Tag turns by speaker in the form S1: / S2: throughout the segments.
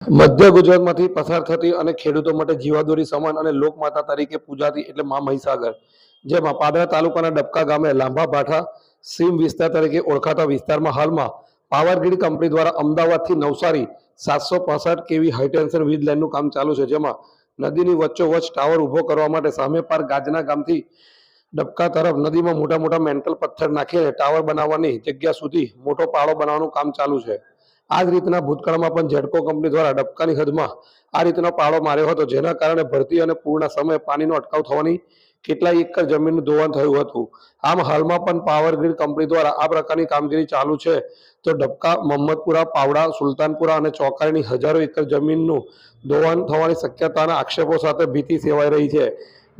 S1: મધ્ય ગુજરાતમાંથી પસાર થતી અને ખેડૂતો માટે જીવાદોરી સમાન અને લોકમાતા તરીકે પૂજાતી એટલે મા મહીસાગર, જેમાં પાદરા તાલુકાના ડબકા ગામે લાંબા ભાઠા સીમ વિસ્તાર તરીકે ઓળખાતા વિસ્તારમાં હાલમાં પાવરગ્રીડ કંપની દ્વારા અમદાવાદથી નવસારી સાતસો પાસઠ કેવી હાઈટેન્શન વીજ લાઇનનું કામ ચાલુ છે, જેમાં નદીની વચ્ચોવચ્ચ ટાવર ઊભો કરવા માટે સામે પાર ગાજના ગામથી ડબકા તરફ નદીમાં મોટા મોટા મેન્ટલ પથ્થર નાખીને ટાવર બનાવવાની જગ્યા સુધી મોટો પાળો બનાવવાનું કામ ચાલુ છે. આ જ રીતના ભૂતકાળમાં પણ ઝેડકો કંપની દ્વારા ડબકાની હદમાં આ રીતનો પાળો માર્યો હતો, જેના કારણે ભરતી અને પૂરના સમયે પાણીનો અટકાવ થવાની કેટલાય એકર જમીનનું ધોવાણ થયું હતું. આમ હાલમાં પણ પાવર ગ્રીડ કંપની દ્વારા આ પ્રકારની કામગીરી ચાલુ છે. તો ડબકા, મહમ્મદપુરા, પાવડા, સુલતાનપુરા અને ચોકારીની હજારો એકર જમીનનું ધોવાણ થવાની શક્યતાના આક્ષેપો સાથે ભીતિ સેવાઈ રહી છે.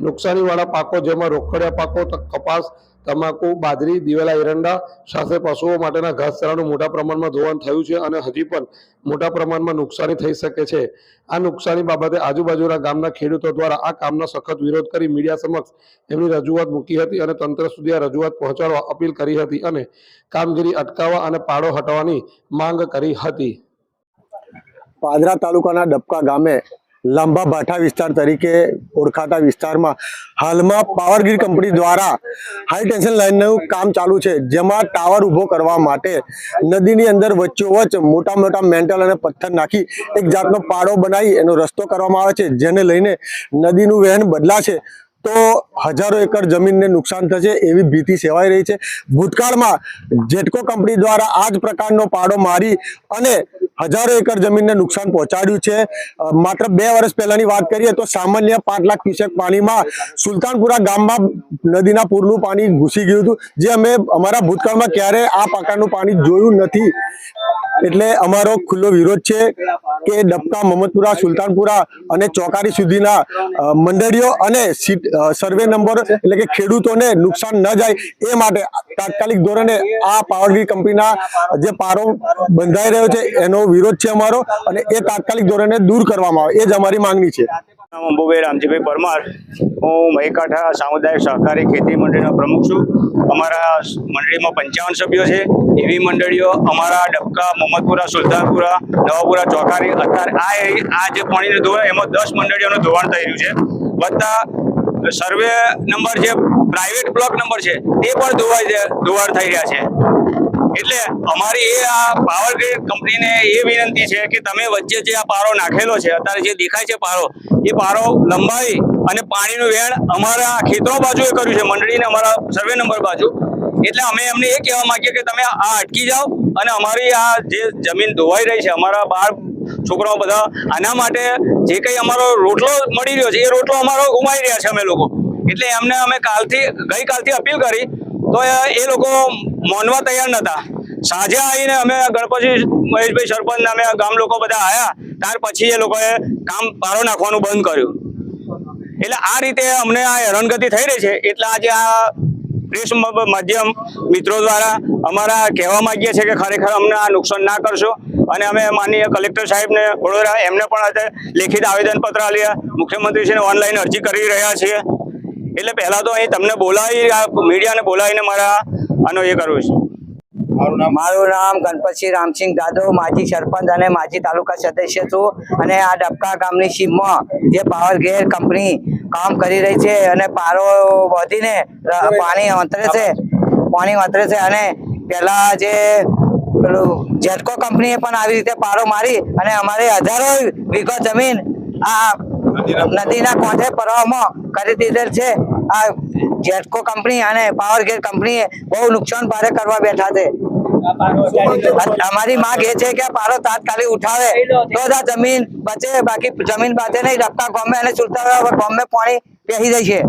S1: નુકસાનીવાળા પાકો, જેમાં રોકડિયા પાકો કપાસ, તમાકુ, બાજરી, દિવેલા, એરંડા સાથે પશુઓ માટેના ઘાસચારાનું મોટા પ્રમાણમાં ધોવાણ થયું છે અને હજી પણ મોટા પ્રમાણમાં નુકસાની થઈ શકે છે. આ નુકસાની બાબતે આજુબાજુના ગામના ખેડૂતો દ્વારા આ કામનો સખત વિરોધ કરી મીડિયા સમક્ષ એમની રજૂઆત મૂકી હતી અને તંત્ર સુધી આ રજૂઆત પહોંચાડવા અપીલ કરી હતી અને કામગીરી અટકાવવા અને પાડો હટાવવાની માંગ કરી હતી.
S2: પાદરા તાલુકાના ડબકા ગામે લાંબા ભાઠા વિસ્તાર તરીકે ઓળખાતા વિસ્તારમાં હાલમાં પાવરગ્રીડ કંપની દ્વારા હાઈ ટેન્શન લાઇનનું કામ ચાલુ છે, જેમાં ટાવર ઊભો કરવા માટે નદીની અંદર વચ્ચોવચ્ચ મોટા મોટા મેન્ટલ અને પથ્થર નાખી એક જાતનો પાડો બનાવી એનો રસ્તો કરવામાં આવે છે, જેને લઈને નદીનું વહેન બદલાશે તો હજારો એકર જમીનને નુકસાન થશે એવી ભીતિ સેવાઈ રહી છે. ભૂતકાળમાં જેટકો કંપની દ્વારા આ જ પ્રકારનો પાડો મારી અને હજારો એકર જમીનને નુકસાન પહોંચાડ્યું છે. માત્ર બે વર્ષ પહેલાની વાત કરીએ તો સામાન્ય પાંચ લાખ ક્યુસેક પાણીમાં સુલતાનપુરા ગામમાં નદીના પૂરનું પાણી ઘૂસી ગયું હતું. જે અમે અમારા ભૂતકાળમાં ક્યારે આ પ્રકારનું પાણી જોયું નથી. એટલે અમારો ખુલ્લો વિરોધ છે. કે ડબકા મહમ્મદપુરા સુલતાનપુરા અને ચોકારી સુધીના મંડળીઓ અને સર્વે નંબર એટલે કે ખેડૂતોને નુકસાન ન જાય એ માટે તાત્કાલિક ધોરણે આ પાવરગ્રીડ કંપનીના જે પારો બંધાઈ રહ્યો છે એનો વિરોધ છે અમારો અને એ તાત્કાલિક ધોરણે દૂર કરવામાં આવે. એ જ અમારી માંગણી છે.
S3: અંબુભાઈ રામજીભાઈ પરમાર. હું મહીકાંઠા સામુદાયિક સહકારી ખેતી મંડળીનો પ્રમુખ છું. અમારા મંડળીમાં પંચાવન સભ્યો છે. એવી મંડળીઓ અમારા ડબકા, મોહમ્મદપુરા, સુલતાનપુરા, નવાપુરા ચોકારી અત્યારે આ આ જે પાણીનું ધોવાણ, એમાં દસ મંડળીઓનું ધોવાણ થઈ રહ્યું છે. વત્તા સર્વે નંબર જે પ્રાઇવેટ બ્લોક નંબર છે, એ પણ ધોવાઈ ધોવાણ થઈ રહ્યા છે. એટલે અમારી એ આ પાવર ગ્રીડ કંપનીને એ વિનંતી છે કે તમે વચ્ચે જે આ પારો નાખેલો છે, અત્યારે જે દેખાય છે પારો, એ પારો લંબાવી અને પાણીનું વેણ અમારા ખેતરો બાજુ કર્યું છે, મંડળીને અમારા સર્વે નંબર બાજુ. એટલે અમે એમને એ કહેવા માંગીએ કે તમે આ અટકી જાઓ અને અમારી આ જે જમીન ધોવાઈ રહી છે, અમારા બાર છોકરાઓ બધા, આના માટે જે કંઈ અમારો રોટલો મળી રહ્યો છે, એ રોટલો અમારો ગુમાવી રહ્યા છે અમે લોકો. એટલે એમને અમે કાલથી, ગઈકાલથી અપીલ કરી, તો એ- એ લોકો માનવા તૈયાર નહોતા સાંજે આવીને અમે ગણપતિ મહેશભાઈ સરપંચ અમે ગામ લોકો બધા આવ્યા ત્યાર પછી એ લોકોએ કામ પારો નાખવાનું બંધ કર્યું. એટલે આ રીતે અમને આ હેરાનગતિ થઈ રહી છે. એટલે આજે આ પ્રેસ માધ્યમ મિત્રો દ્વારા અમારા કહેવા માંગીએ છીએ કે ખરેખર અમને આ નુકસાન ના કરશો. અને અમે માનનીય કલેક્ટર સાહેબને વડોદરા, એમને પણ આજે લેખિત આવેદનપત્ર આલ્યા મુખ્યમંત્રીશ્રીને ઓનલાઈન અરજી કરી રહ્યા છીએ. એટલે પહેલાં તો અહીં તમને બોલાવી, આ મીડિયાને બોલાવીને મારા આનો એ કરવું છે.
S4: મારું નામ ગણપતસિંહ રામસિંહ જાદવ, માજી સરપંચ અને માજી તાલુકા સદસ્ય છું અને આ ડબકા ગામની સીમમાં જે પાવર ગેર કંપની કામ કરી રહી છે અને પારો વધીને પાણી અંતરે છે, પાણી અંતરે છે અને પેલા જે જેટકો કંપનીએ પણ આવી રીતે પારો મારી અને અમારે હજારો વીઘો જમીન આ નદીના કોઠે પરવામાં કરી દીધેલ છે. આ જેટકો કંપની અને પાવર ગેર કંપનીએ બહુ નુકસાન ભારે કરવા બેઠા છે. અમારી માંગ એ છે કે પારો તાત્કાલિક ઉઠાવે. તો જમીન બચે, બાકી જમીન બચે નહીં ડબકા ગમે અને સુલતાન ગમે પાણી પહેરી જાય છે.